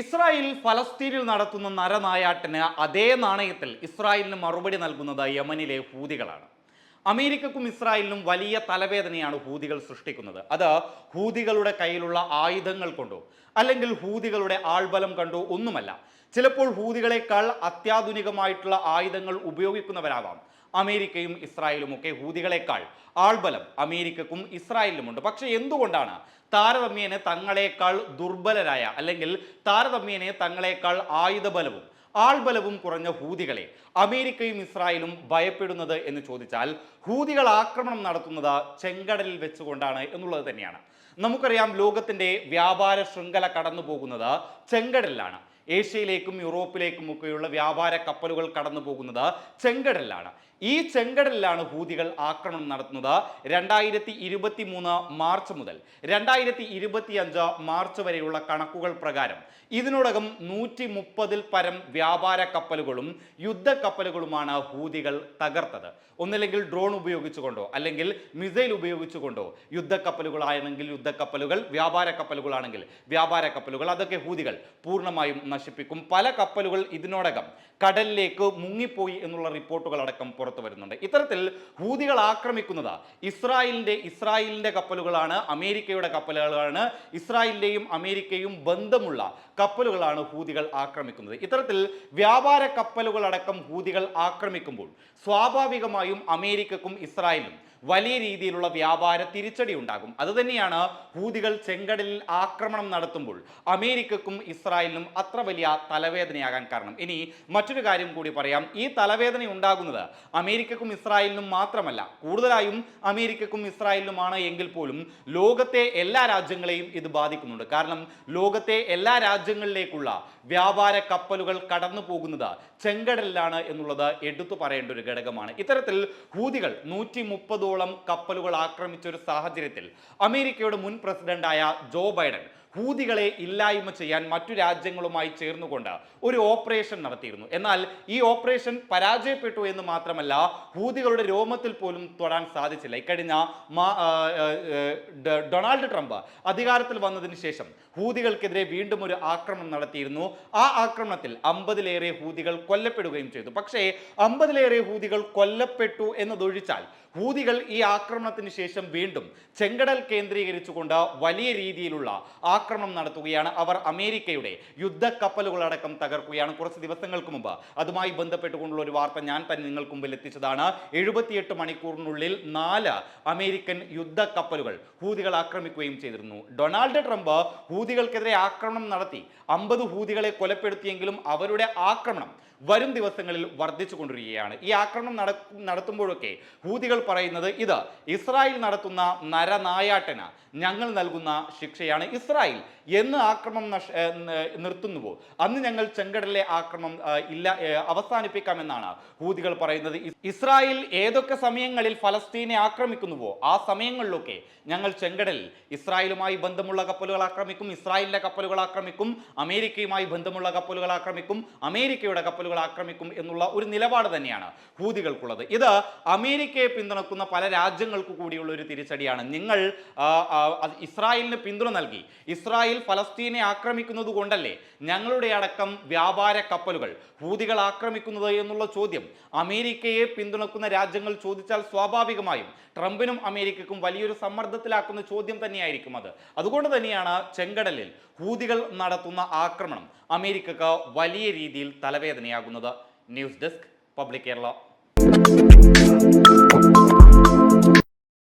Israel ഫലസ്തീനിൽ നടത്തുന്ന നരനായാട്ടിന് അതേ നാണയത്തിൽ ഇസ്രായേലിന് മറുപടി നൽകുന്നത് യമനിലെ ഹൂതികളാണ്. അമേരിക്കക്കും ഇസ്രായേലിനും വലിയ തലവേദനയാണ് ഹൂതികൾ സൃഷ്ടിക്കുന്നത്. അത് ഹൂതികളുടെ കയ്യിലുള്ള ആയുധങ്ങൾ കൊണ്ടോ അല്ലെങ്കിൽ ഹൂതികളുടെ ആൾബലം കണ്ടോ ഒന്നുമല്ല. ചിലപ്പോൾ ഹൂതികളെക്കാൾ അത്യാധുനികമായിട്ടുള്ള ആയുധങ്ങൾ ഉപയോഗിക്കുന്നവരാവാം. അമേരിക്കയും ഇസ്രായേലും ഒക്കെ ഹൂതികളെക്കാൾ ആൾബലം അമേരിക്കക്കും ഇസ്രായേലിനുമുണ്ട്. പക്ഷേ എന്തുകൊണ്ടാണ് താരതമ്യേന തങ്ങളെക്കാൾ ദുർബലരായ അല്ലെങ്കിൽ താരതമ്യേന തങ്ങളെക്കാൾ ആയുധബലവും ആൾബലവും കുറഞ്ഞ ഹൂതികളെ. അമേരിക്കയും ഇസ്രായേലും ഭയപ്പെടുന്നത് എന്ന് ചോദിച്ചാൽ ഹൂതികൾ ആക്രമണം നടത്തുന്നത് ചെങ്കടലിൽ വെച്ചുകൊണ്ടാണ് എന്നുള്ളത് തന്നെയാണ്. നമുക്കറിയാം ലോകത്തിന്റെ വ്യാപാര ശൃംഖല കടന്നു പോകുന്നത് ചെങ്കടലിലാണ്. ഏഷ്യയിലേക്കും യൂറോപ്പിലേക്കും ഒക്കെയുള്ള വ്യാപാര കപ്പലുകൾ കടന്നു പോകുന്നത് ചെങ്കടലിലാണ്. ഈ ചെങ്കടലിലാണ് ഹൂതികൾ ആക്രമണം നടത്തുന്നത് രണ്ടായിരത്തി ഇരുപത്തി മൂന്ന് മാർച്ച് മുതൽ. രണ്ടായിരത്തി ഇരുപത്തി അഞ്ച് മാർച്ച് വരെയുള്ള കണക്കുകൾ പ്രകാരം ഇതിനോടകം നൂറ്റി മുപ്പതിൽ പരം വ്യാപാര കപ്പലുകളും യുദ്ധ കപ്പലുകളുമാണ് ഹൂതികൾ തകർത്തത്. ഒന്നില്ലെങ്കിൽ ഡ്രോൺ ഉപയോഗിച്ചുകൊണ്ടോ അല്ലെങ്കിൽ മിസൈൽ ഉപയോഗിച്ചുകൊണ്ടോ യുദ്ധ കപ്പലുകളാണെങ്കിൽ യുദ്ധ കപ്പലുകൾ വ്യാപാര കപ്പലുകളാണെങ്കിൽ വ്യാപാര കപ്പലുകൾ അതൊക്കെ ഹൂതികൾ പൂർണമായും നശിപ്പിക്കും. പല കപ്പലുകൾ ഇതിനോടകം കടലിലേക്ക് മുങ്ങിപ്പോയി എന്നുള്ള റിപ്പോർട്ടുകൾ അടക്കം പുറത്തു വരുന്നുണ്ട്. ഇത്തരത്തിൽ ഹൂതികൾ ആക്രമിക്കുന്നത് ഇസ്രായേലിന്റെ ഇസ്രായേലിന്റെ കപ്പലുകളാണ് അമേരിക്കയുടെ കപ്പലുകളാണ് ഇസ്രായേലിന്റെയും അമേരിക്കയും ബന്ധമുള്ള കപ്പലുകളാണ് ഹൂതികൾ ആക്രമിക്കുന്നത്. ഇത്തരത്തിൽ വ്യാപാര കപ്പലുകളടക്കം ഹൂതികൾ ആക്രമിക്കുമ്പോൾ സ്വാഭാവികമായും അമേരിക്കക്കും ഇസ്രായേലിനും വലിയ രീതിയിലുള്ള വ്യാപാര തിരിച്ചടി ഉണ്ടാകും. അതുതന്നെയാണ് ഹൂതികൾ ചെങ്കടലിൽ ആക്രമണം നടത്തുമ്പോൾ അമേരിക്കക്കും ഇസ്രായേലിനും അത്ര വലിയ തലവേദനയാകാൻ കാരണം. ഇനി മറ്റൊരു കാര്യം കൂടി പറയാം. ഈ തലവേദന ഉണ്ടാകുന്നത് അമേരിക്കക്കും ഇസ്രായേലിനും മാത്രമല്ല കൂടുതലായും അമേരിക്കക്കും ഇസ്രായേലിനുമാണ് എങ്കിൽ പോലും ലോകത്തെ എല്ലാ രാജ്യങ്ങളെയും ഇത് ബാധിക്കുന്നുണ്ട്. കാരണം ലോകത്തെ എല്ലാ രാജ്യങ്ങളിലേക്കുള്ള വ്യാപാര കപ്പലുകൾ കടന്നു പോകുന്നത് ചെങ്കടലിലാണ് എന്നുള്ളത് എടുത്തു പറയേണ്ട ഒരു ഘടകമാണ്. ഇത്തരത്തിൽ ഹൂതികൾ നൂറ്റി മുപ്പതോളം കപ്പലുകൾ ആക്രമിച്ച ഒരു സാഹചര്യത്തിൽ അമേരിക്കയുടെ മുൻ പ്രസിഡന്റായ ജോ ബൈഡൻ ഹൂതികളെ ഇല്ലായ്മ ചെയ്യാൻ മറ്റു രാജ്യങ്ങളുമായി ചേർന്നുകൊണ്ട് ഒരു ഓപ്പറേഷൻ നടത്തിയിരുന്നു. എന്നാൽ ഈ ഓപ്പറേഷൻ പരാജയപ്പെട്ടു എന്ന് മാത്രമല്ല ഹൂതികളുടെ രോമത്തിൽ പോലും തൊടാൻ സാധിച്ചില്ല. ഇക്കഴിഞ്ഞ ഡൊണാൾഡ് ട്രംപ് അധികാരത്തിൽ വന്നതിന് ശേഷം ഹൂതികൾക്കെതിരെ വീണ്ടും ഒരു ആക്രമണം നടത്തിയിരുന്നു. ആ ആക്രമണത്തിൽ അമ്പതിലേറെ ഹൂതികൾ കൊല്ലപ്പെടുകയും ചെയ്തു. പക്ഷേ അമ്പതിലേറെ ഹൂതികൾ കൊല്ലപ്പെട്ടു എന്നതൊഴിച്ചാൽ ഹൂതികൾ ഈ ആക്രമണത്തിന് ശേഷം വീണ്ടും ചെങ്കടൽ കേന്ദ്രീകരിച്ചുകൊണ്ട് വലിയ രീതിയിലുള്ള ആക്രമണം നടത്തുകയാണ് അവർ അമേരിക്കയുടെ യുദ്ധ കപ്പലുകളടക്കം തകർക്കുകയാണ് കുറച്ച് ദിവസങ്ങൾക്ക് മുമ്പ്. അതുമായി ബന്ധപ്പെട്ടുകൊണ്ടുള്ള ഒരു വാർത്ത ഞാൻ തന്നെ നിങ്ങൾക്ക് മുമ്പിൽ എത്തിച്ചതാണ്. എഴുപത്തിയെട്ട് മണിക്കൂറിനുള്ളിൽ നാല് അമേരിക്കൻ യുദ്ധക്കപ്പലുകൾ ഹൂതികൾ ആക്രമിക്കുകയും ചെയ്തിരുന്നു. ഡൊണാൾഡ് ട്രംപ് ഹൂതികൾക്കെതിരെ ആക്രമണം നടത്തി. അമ്പത് ഹൂതികളെ കൊലപ്പെടുത്തിയെങ്കിലും അവരുടെ ആക്രമണം വരും ദിവസങ്ങളിൽ വർദ്ധിച്ചു കൊണ്ടിരിക്കുകയാണ് ഈ ആക്രമണം നട നടത്തുമ്പോഴൊക്കെ ഹൂതികൾ പറയുന്നത് ഇത് ഇസ്രായേൽ നടത്തുന്ന നരനായാട്ടന് ഞങ്ങൾ നൽകുന്ന ശിക്ഷയാണ്. ഇസ്രായേൽ style എന്ന് ആക്രമണം നഷ് നിർത്തുന്നുവോ? അന്ന് ഞങ്ങൾ ചെങ്കടലിലെ ആക്രമണം ഇല്ല അവസാനിപ്പിക്കാമെന്നാണ് ഹൂതികൾ പറയുന്നത്. ഇസ്രായേൽ ഏതൊക്കെ സമയങ്ങളിൽ ഫലസ്തീനെ ആക്രമിക്കുന്നുവോ ആ സമയങ്ങളിലൊക്കെ ഞങ്ങൾ ചെങ്കടലിൽ ഇസ്രായേലുമായി ബന്ധമുള്ള കപ്പലുകൾ ആക്രമിക്കും ഇസ്രായേലിന്റെ കപ്പലുകൾ ആക്രമിക്കും അമേരിക്കയുമായി ബന്ധമുള്ള കപ്പലുകൾ ആക്രമിക്കും അമേരിക്കയുടെ കപ്പലുകൾ ആക്രമിക്കും എന്നുള്ള ഒരു നിലപാട് തന്നെയാണ് ഹൂതികൾക്കുള്ളത്. ഇത് അമേരിക്കയെ പിന്തുണക്കുന്ന പല രാജ്യങ്ങൾക്ക് കൂടിയുള്ള ഒരു തിരിച്ചടിയാണ്. നിങ്ങൾ ഇസ്രായേലിന് പിന്തുണ നൽകി. ഫലസ്തീനെ ആക്രമിക്കുന്നത് കൊണ്ടല്ലേ ഞങ്ങളുടെ അടക്കം വ്യാപാര കപ്പലുകൾ? ഹൂതികൾ ആക്രമിക്കുന്നത് എന്നുള്ള ചോദ്യം അമേരിക്കയെ പിന്തുണക്കുന്ന രാജ്യങ്ങൾ ചോദിച്ചാൽ സ്വാഭാവികമായും ട്രംപിനും അമേരിക്കക്കും വലിയൊരു സമ്മർദ്ദത്തിലാക്കുന്ന ചോദ്യം തന്നെയായിരിക്കും അത്. അതുകൊണ്ട് തന്നെയാണ് ചെങ്കടലിൽ ഹൂതികൾ നടത്തുന്ന ആക്രമണം അമേരിക്കക്ക് വലിയ രീതിയിൽ തലവേദനയാകുന്നത്. News desk public Kerala.